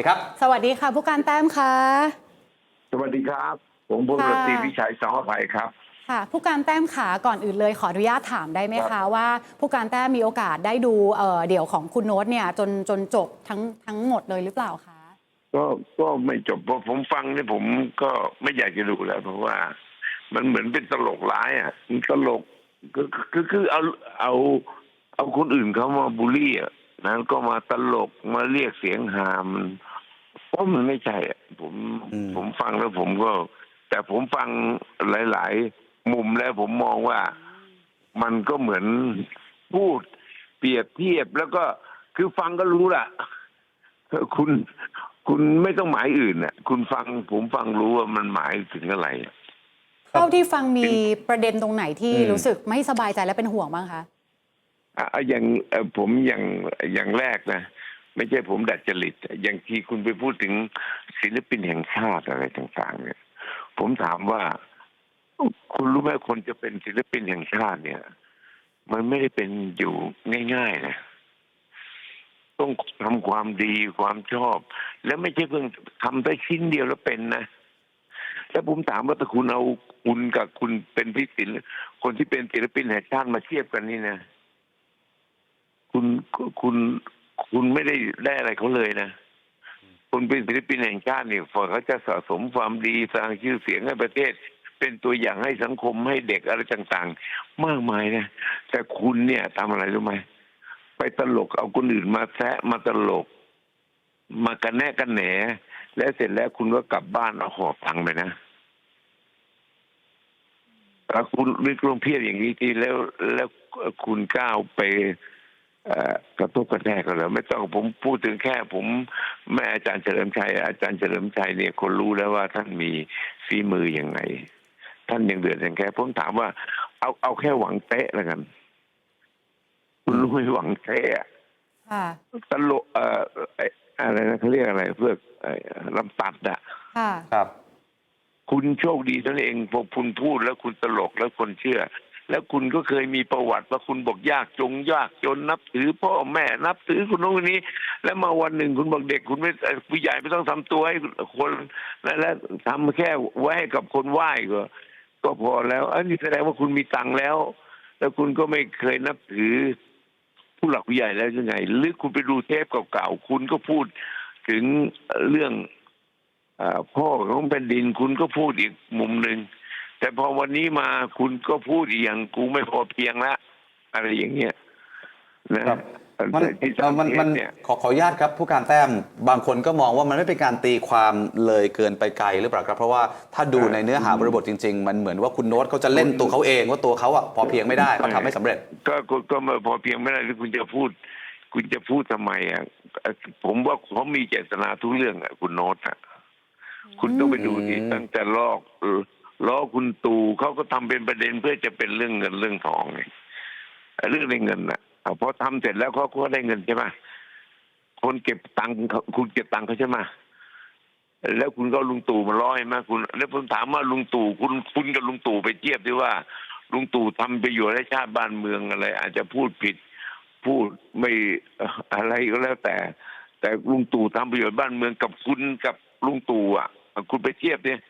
เลยครับ สวัสดีค่ะ ผู้การแต้มค่ะ สวัสดีครับ ผมพลค่ะตรีวิชัยสองอภัยครับค่ะผู้การแต้มขาก่อนอื่นเลยขออนุญาตถามได้ไหมครัคะบว่า ผู้การแต้มมีโอกาสได้ดูเอ่อเดี่ยวของคุณโน้ตเนี่ยจนจนจบทั้งทั้งหมดเลยหรือเปล่าคะก็ก็ไม่จบเพราะผมฟังเนี่ยผมก็ไม่อยากจะดูแล้ว เพราะว่า มันเหมือนเป็นตลกร้ายอะมันตลกคือคือคือเอาเอาเอาคนอื่นเขามาบูลลี่อะนะก็มาตลกมาเรียกเสียงหามัน เพราะมันไม่ใช่อะผมอืมผมฟังแล้วผมก็ แต่ผมฟังหลาย ๆ มุมแล้วผมมองว่ามันก็เหมือนพูด เปรียบเทียบแล้วก็คือฟังก็รู้ล่ะคุณคุณไม่ต้องหมายอื่นน่ะ คุณฟังผมฟังรู้ว่ามันหมายถึงอะไรอะครับเท่าที่ฟังมีประเด็นตรงไหนที่อืมรู้สึกไม่สบายใจและเป็นห่วงบ้างคะอะอะอย่างเอ่อผมอย่างอย่างแรกนะ ไม่ใช่ผมดัดจริต อย่างที่คุณไปพูดถึงศิลปินแห่งชาติอะไรต่างๆ เนี่ย ผมถามว่า คุณรู้ไหมคนจะเป็นศิลปินแห่งชาติเนี่ย มันไม่ได้เป็นอยู่ง่ายๆนะต้องทำความดีความชอบ แล้วไม่ใช่เพิ่งทำได้ชิ้นเดียวแล้วเป็นนะแล้วผมถามว่าถ้าคุณเอาคุณกับคุณเป็นพิศิลคนที่เป็นศิลปินแห่งชาติมาเทียบกันนี่นะ คุณคุณ คุณไม่ได้ได้อะไรเขาเลยนะคุณเป็นศิลปินแห่งชาติเนี่ยฝ่าเขาจะสะสมความดีสร้างชื่อเสียงให้ประเทศ เป็นตัวอย่างให้สังคมให้เด็กอะไรต่างๆ มากมายนะแต่คุณเนี่ยทำอะไรรู้ไหมไปตลกเอาคนอื่นมาแซะมาตลก มากันแน่กันแหนแล้วเสร็จแล้วคุณก็กลับบ้านเอาหอบตังไปนะถ้าคุณนึกลงเพียรอย่างนี้ทีแล้วแล้วคุณก้าวไป กระทบกระแทกกันแล้วไม่ต้องผมพูดถึงแค่ผมแม่อาจารย์เฉลิมชัย อาจารย์เฉลิมชัยเนี่ยคนรู้แล้วว่าท่านมีฝีมืออยังไง ท่านยังเดือดอย่างแค่ผมถามว่า เอาเอาแค่หวังเตะแล้วกันคุณรู้ไหมหวังเตะอะค่ะตลกเอ่อไอ้อะไรนะเขาเรียกอะไร เพื่อไอ้ลำตัดอะค่ะครับ คุณโชคดีนั่นเองพอคุณพูดแล้วคุณตลกแล้วคนเชื่อ แล้วคุณก็เคยมีประวัติว่าคุณบอกยากจงยากจนนับถือพ่อแม่นับถือคุณโน้นคนนี้ แล้วมาวันหนึ่งคุณบอกเด็กคุณไม่ผู้ใหญ่ไม่ต้องทำตัวให้คนนั่นแล้วทำแค่ไว้ให้กับคนไหว้ก็ ก็พอแล้วอันนี้แสดงว่าคุณมีตังค์แล้ว แล้วคุณก็ไม่เคยนับถือ ผู้หลักผู้ใหญ่แล้วยังไง หรือคุณไปดูเทปเก่าๆคุณก็พูดถึงเรื่องอพ่อของแผ่นดินคุณก็พูดอีกมุมหนึ่ง แต่พอวันนี้มาคุณก็พูดอีกอย่างกูไม่พอเพียงละอะไรอย่างเงี้ยนะครับมันที่เอ่อมันมันเนี่ยขอขออนุญาตครับผู้การแต้มบางคนก็มองว่ามันไม่เป็นการตีความเลยเกินไปไกลหรือเปล่าครับ เพราะว่าถ้าดูในเนื้อหาบริบทจริง ๆ มันเหมือนว่าคุณโน้ตเขาจะเล่นตัวเขาเองว่าตัวเขาอะพอเพียงไม่ได้เขาทำไม่สำเร็จ ก็ก็ก็ไม่พอเพียงไม่ได้ที่คุณจะพูด คุณจะพูดทำไมอะเอ่อผมว่าเขามีเจตนาทุกเรื่องอะคุณโน้ตอะคุณต้องไปดูดิอืมตั้งแต่ลอกเออ ล้อคุณตู่เขาก็ทำเป็นประเด็นเพื่อจะเป็นเรื่องเงินเรื่องทองไงเรื่องในเงินอะพอทำเสร็จแล้วเขาก็ได้เงินใช่ไหมคนเก็บตังค์เขาคุณเก็บตังค์เขาใช่ไหมแล้วคุณก็ลุงตู่มาล้อให้มาคุณ แล้วผมถามว่าลุงตู่คุณคุณกับลุงตู่ไปเทียบที่ว่าลุงตู่ทำประโยชน์ให้ชาติบ้านเมืองอะไร อาจจะพูดผิด พูดไม่เอ่ออะไรก็แล้วแต่ แต่ลุงตู่ทำประโยชน์บ้านเมืองกับคุณกับลุงตู่อะ คุณไปเทียบเนี่ย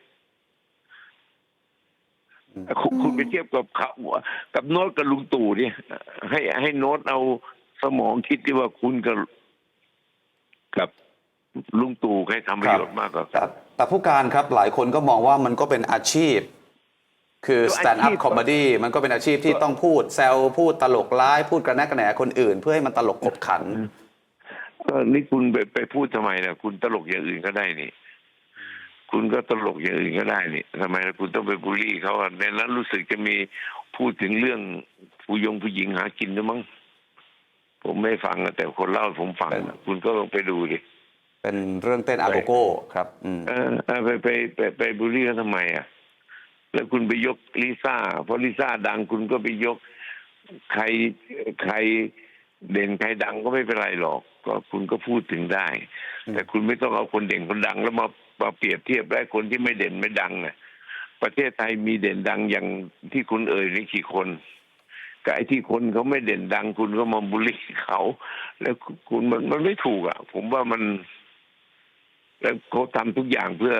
คุณคุณไปเทียบกับเขากับโน้ตกับลุงตู่เนี่ย ให้ให้โน้ตเอาสมองคิดที่ว่าคุณกับกับลุงตู่ใครทำประโยชน์มากกว่ากัแต่นแต่ผู้การครับหลายคนก็มองว่ามันก็เป็นอาชีพ คือก็อาชีพ stand up comedy มันก็เป็นอาชีพที่ต้องพูด แซวพูดตลกร้ายพูดกระแนกกระแหนคนอื่น เพื่อให้มันตลกขบขันก็นี่คุณไปไปพูดทำไมนะคุณตลกอย่างอื่นก็ได้นี่ คุณก็ตลกอย่างอื่นก็ได้นี่ทำไมล่ะคุณต้องไปบูลลี่เขาอะในนั้นรู้สึกจะมีพูดถึงเรื่องผู้ยงผู้หญิงหากินด้วยมั้งผมไม่ฟังอะแต่คนเล่าให้ผมฟังอะคุณก็ลองไปดูดิเป็นเรื่องเต้นอาโกโก้ครับอืมเออเออไปไปไปไปบูลลี่เขาทำไมอะ แล้วคุณไปยกลิซ่าเพราะลิซ่าดังคุณก็ไปยกใครใครเด่นใครดังก็ไม่เป็นไรหรอก ก็คุณก็พูดถึงได้ แต่คุณไม่ต้องเอาคนเด่นคนดังแล้วมา มาเปรียบเทียบและคนที่ไม่เด่นไม่ดังน่ะประเทศไทยมีเด่นดังอย่างที่คุณเอ่ยนี่กี่คนกับไอ้ที่คนเขาไม่เด่นดัง คุณก็มาบูลลี่เขา แล้วคุณมันมันไม่ถูกอะ ผมว่ามัน แล้วเขาทำทุกอย่างเพื่อ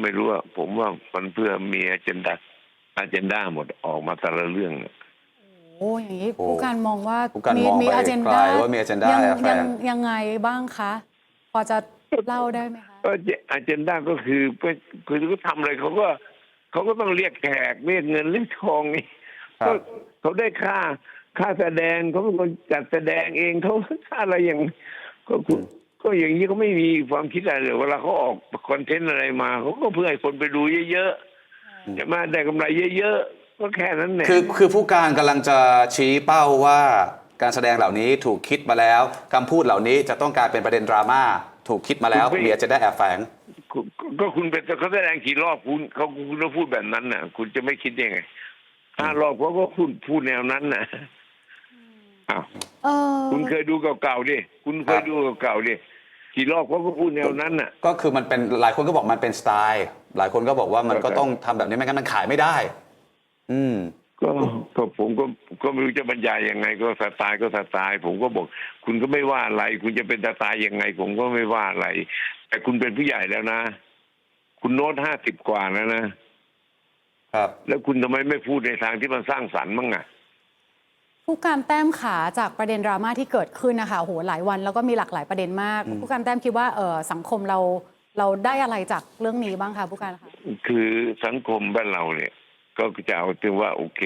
ไม่รู้ว่าผมว่ามันเพื่อมีอเจนดาอเจนดาหมดออกมาแต่ละเรื่องเนี่ยโอ้อย่างนี้โอ้ผู้การมองว่าผู้การมีมองมีไปอเจนไกลดาว่ามี agenda ยังแอบแฝยังงยังไงบ้างคะ พอจะ เล่าได้ไหมคะก็อเจนดาก็คือก็คือเขาทำอะไรเขาก็เขาก็ต้องเรียกแขกเรียกเงินเรียกทองนี่ครับ ก็เขาได้ค่าค่าแสดงเขาเป็นคนจัดแสดงเองเขาค่าอะไรอย่าง ก็คุณก็อย่างนี้เขาไม่มีความคิดอะไรเลยเวลาเขาออกคอนเทนต์อะไรมาเขาก็เพื่อให้คนไปดูเยอะๆจะมาได้กำไรเยอะๆก็แค่นั้นแหละ คือคือผู้การกำลังจะชี้เป้าว่าการแสดงเหล่านี้ถูกคิดมาแล้วคำพูดเหล่านี้จะต้องกลายเป็นประเด็นดราม่า ถูกคิดมาแล้วมีจะได้แอบแฝงก็ก็ก็คุณเป็นเขาแสดงกี่รอบคุณเขาคุณก็พูดแบบนั้นน่ะ คุณจะไม่คิดยังไงห้ารอบเขาก็พูดพูดแนวนั้นน่ะอ้าวเออคุณเคยดูเก่าๆดิคุณเคครัยบดูเก่าๆดิกี่รอบเขาก็พูดแนวนั้นน่ะ ก็คือมันเป็นหลายคนก็บอกมันเป็นสไตล์ หลายคนก็บอกว่ามันก็ต้องทำแบบนี้ไม่งั้นมันขายไม่ได้ อืม ก็ก็ผมก็ก็ไม่รู้จะบรรยายยังไง ก็สไตล์ก็สไตล์ผมก็บอก คุณก็ไม่ว่าอะไร คุณจะเป็นสไตล์ยังไง ผมก็ไม่ว่าอะไร แต่คุณเป็นผู้ใหญ่แล้วนะ คุณโน้ตห้าสิบกว่าแล้วนะ ครับ แล้วคุณทำไมไม่พูดในทางที่มันสร้างสรรค์บ้างอะผู้การแต้มขาจากประเด็นดราม่าที่เกิดขึ้นนะคะโอ้โหหลายวันแล้วก็มีหลากหลายประเด็นมาก ผู้การแต้มคิดว่าเออสังคมเราเราได้อะไรจากเรื่องนี้บ้างคะผู้การคะคือสังคมบ้านเราเนี่ย ก็จะเอาถึงว่าโอเค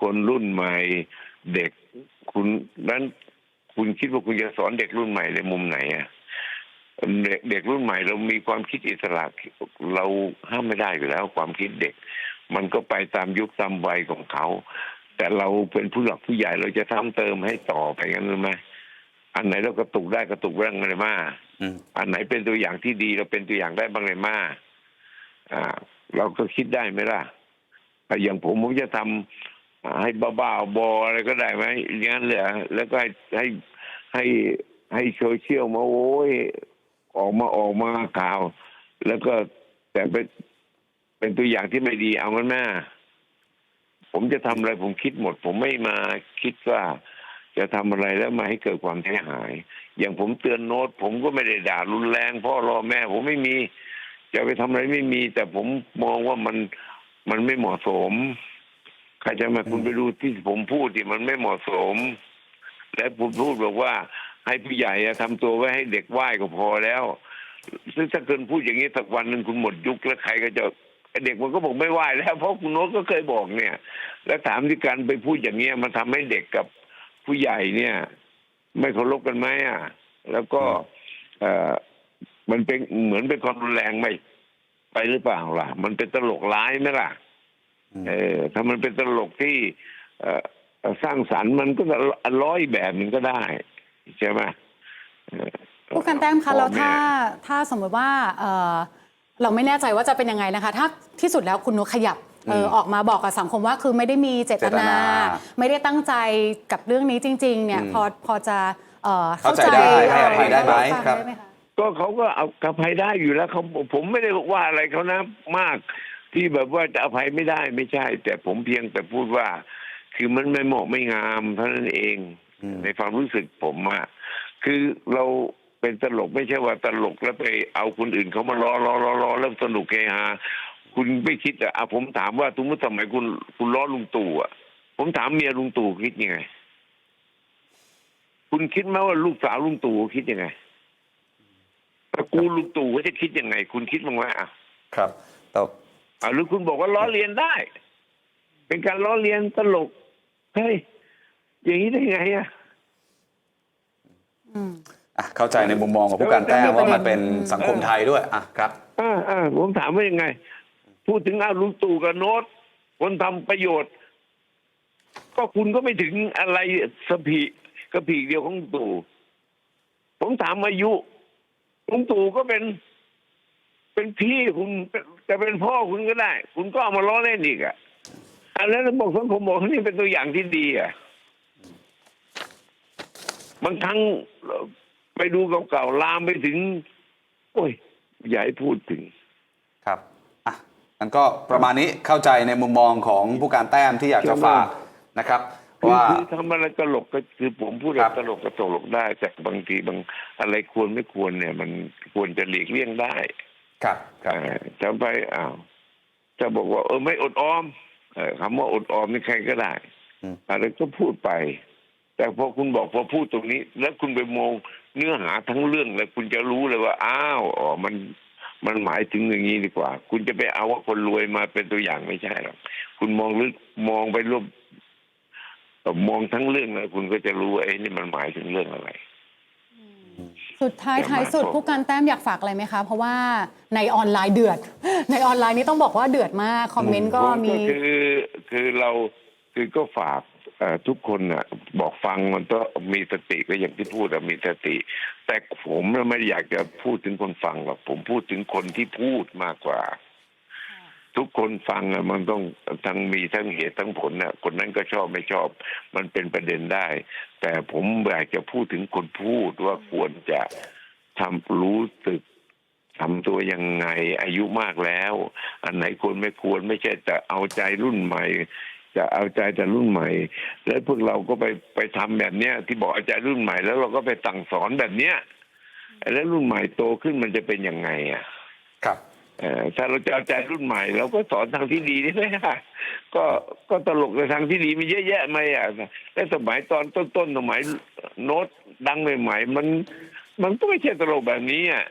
คนรุ่นใหม่เด็กคุณนั้นคุณคิดว่าคุณจะสอนเด็กรุ่นใหม่ในมุมไหนอะเด็กเด็กรุ่นใหม่เรามีความคิดอิสระเราห้ามไม่ได้อยู่แล้ว ความคิดเด็ก มันก็ไปตามยุคตามวัยของเขา แต่เราเป็นผู้หลักผู้ใหญ่เราจะทำเติมให้ต่อไปงั้นหรือไม่อันไหนเรากระตุกได้กระตุกบ้างเลยมาอืมอันไหนเป็นตัวอย่างที่ดีเราเป็นตัวอย่างได้บ้างเลยมาอ่า เราก็คิดได้ไหมล่ะแต่ อย่างผมผมจะทำอ่าให้บ้าๆบออะไรก็ได้ไหมอย่างนั้นเลยแล้วก็ให้ให้ให้ให้โซเชียลมาโอ้ยออกมาออกมาข่าว แล้วก็แต่เป็นเป็นตัวอย่างที่ไม่ดีเอางั้นแม่ผมจะทำอะไรผมคิดหมด ผมไม่มาคิดว่าจะทำอะไรแล้วมาให้เกิดความเสียหาย อย่างผมเตือนโน้ต ผมก็ไม่ได้ด่ารุนแรงพ่อรอแม่ ผมไม่มี จะไปทำอะไรไม่มี แต่ผมมองว่ามัน มันไม่เหมาะสมใครจะมาคุณไปดูที่ผมพูดที่มันไม่เหมาะสม และผมพูดบอกว่า ให้ผู้ใหญ่อะทำตัวไว้ให้เด็กไหว้ก็พอแล้วซึ่งถ้าเกินพูดอย่างนี้สักวันหนึ่งคุณหมดยุคแล้วใครก็จะไอ้เด็กมันก็บอกไม่ไหว้แล้วเพราะคุณโน้ตก็เคยบอกเนี่ย แล้วถามที่การไปพูดอย่างเงี้ยมันทำให้เด็กกับผู้ใหญ่เนี่ย ไม่เคารพกันไหมอะ แล้วก็ เอ่อมันเป็นเหมือนเป็นความรุนแรงไหม ไปหรือเปล่าล่ะ มันเป็นตลกร้ายไหมล่ะ เออ ถ้ามันเป็นตลกที่เอ่อเอ่อสร้างสรรค์มันก็จะร้อยแบบหนึ่งก็ได้ใช่ไหมเออผู้การแต้มพ่คะอแล้วแม่ถ้าถ้าสมมติว่าเออเราไม่แน่ใจว่าจะเป็นยังไงนะคะ ถ้าที่สุดแล้วคุณนุชขยับเออออกมาบอกกับสังคมว่าคือไม่ได้มีเจตนาเจตนา ไม่ได้ตั้งใจกับเรื่องนี้จริง ๆ เนี่ยอืมพอพอจะเอ่อเข้าใจได้ให้อภัยได้ไหมฟังครับได้ไหมคะ ก็เขาก็เอาอภัยได้อยู่แล้วเขาผมไม่ได้ว่าอะไรเขานะมาก ที่แบบว่าจะอภัยไม่ได้ไม่ใช่ แต่ผมเพียงแต่พูดว่า คือมันไม่เหมาะไม่งามเท่านั้นเองอืมในความรู้สึกผมอะคือเราเป็นตลกไม่ใช่ว่าตลกแล้วไปเอาคนอื่นเขามาล้อล้อล้อล้อแล้วสนุกเฮฮาคุณไม่คิดอะอะผมถามว่าทุกเมื่อสมัยคุณคุณล้อลุงตู่อะผมถามเมียลุงตู่คิดยังไง คุณคิดไหมว่าลูกสาวลุงตู่คิดยังไงตระ กูลลุงตู่เขาจะคิดยังไง คุณคิดบ้างไหมอะครับแต่อะหรือคุณบอกว่าล้อเลียนได้ เป็นการล้อเลียนตลกเฮ้ยอย่างนี้ได้ไงอะอืมอะเข้าใจในมุมมองของผู้การแต้มว่ามันเป็นสังคมไทยด้วยอะครับอ่าอ่าผมถามว่ายังไง พูดถึงอาลุงตู่กับโน้ตคนทำประโยชน์ ก็คุณก็ไม่ถึงอะไรสผีกระผีเดียวของลุงตู่ผมถามอายุ ลุงตู่ก็เป็น เป็นพี่คุณจะเป็นพ่อคุณก็ได้ คุณก็เอามาล้อเล่นอีกอะอันนั้นบอกสังคมบอกนี่เป็นตัวอย่างที่ดีอะบางครั้งไปดูเก่าๆลามไปถึง โอ้ยอย่าให้พูดถึง ครับอะงั้นก็ประมาณนี้เข้าใจในมุมมองของผู้การแต้มที่อยากจะฝากนะครับ คือว่า คือทำอะไรตลกก็คือผมพูดคแบรับบตลกก็ตลกได้ แต่บางทีบางอะไรควรไม่ควรเนี่ย มันควรจะหลีกเลี่ยงได้ครับครับเอ่อจะไปอ้าวจะบอกว่า เออไม่อดออมเออคำว่าอดออมนี่ใครก็ได้อืม อะไรก็พูดไป แต่พอคุณบอกพอพูดตรงนี้ แล้วคุณไปมองเนื้อหาทั้งเรื่องแล้วคุณจะรู้เลยว่า อ้าวอ๋อมันมันหมายถึงอย่างนี้ดีกว่า คุณจะไปเอาว่าคนรวยมาเป็นตัวอย่างไม่ใช่หรอกคุณมองลึกมองไปรวบเอ่อ มองทั้งเรื่องแล้วคุณก็จะรู้ว่าไอ้นี่มันหมายถึงเรื่องอะไร สุดท้ายอย่ามาท้ายสุดโทษผู้การแต้มอยากฝากอะไรไหมคะ เพราะว่าในออนไลน์เดือด ในออนไลน์นี่ต้องบอกว่าเดือดมากคอมเมนต์ก็ผมีคือคือเราคือก็ฝากเอ่อทุกคนน่ะบอกฟังมันก็มีสติก็อย่างที่พูดอะมีสติ แต่ผมน่ะไม่อยากจะพูดถึงคนฟังหรอกผมพูดถึงคนที่พูดมากกว่า ทุกคนฟังอะมันต้องทั้งมีทั้งเหตุทั้งผลน่ะคนนั้นก็ชอบไม่ชอบ มันเป็นประเด็นได้ แต่ผมอยากจะพูดถึงคนพูดว่าควรจะทำรู้สึกทำตัวยังไงอายุมากแล้ว อันไหนควรไม่ควรไม่ใช่แต่เอาใจรุ่นใหม่ จะเอาใจแต่รุ่นใหม่ แล้วพวกเราก็ไปไปทำแบบเนี้ย ที่บอกเอาใจรุ่นใหม่แล้วเราก็ไปสั่งสอนแบบเนี้ยแล้วรุ่นใหม่โตขึ้นมันจะเป็นยังไงอะครับ ถ้าเราจะเอาใจรุ่นใหม่ เราก็สอนทางที่ดีได้ไหมล่ะก็ก็ตลกในทางที่ดีมีเยอะแยะไหมอะแต่สมัยตอนต้นๆสมัยโน้ตดังใหม่ๆมัน มันก็ไม่ใช่ตลกแบบนี้อะ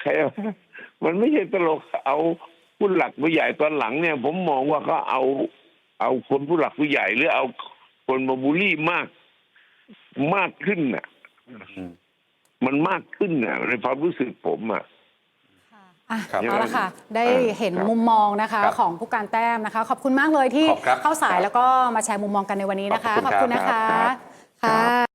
ใครว่ามันไม่ใช่ตลกเอาผู้หลักผู้ใหญ่ตอนหลังเนี่ย ผมมองว่าเขาเอา เอาคนผู้หลักผู้ใหญ่หรือเอาคนมาบูลลี่มาก มากขึ้นอะอืมมันมากขึ้นอะในความรู้สึกผมอะ อะครับเอาละค่ะ ได้เออเห็นครับมุมมองนะคะครับของผู้การแต้มนะคะ ขอบคุณมากเลยที่ขอบครับเข้าสายแล้วก็มาแชร์มุมมองกันในวันนี้นะคะขอบคุณครับนะคะครับ ค่ะ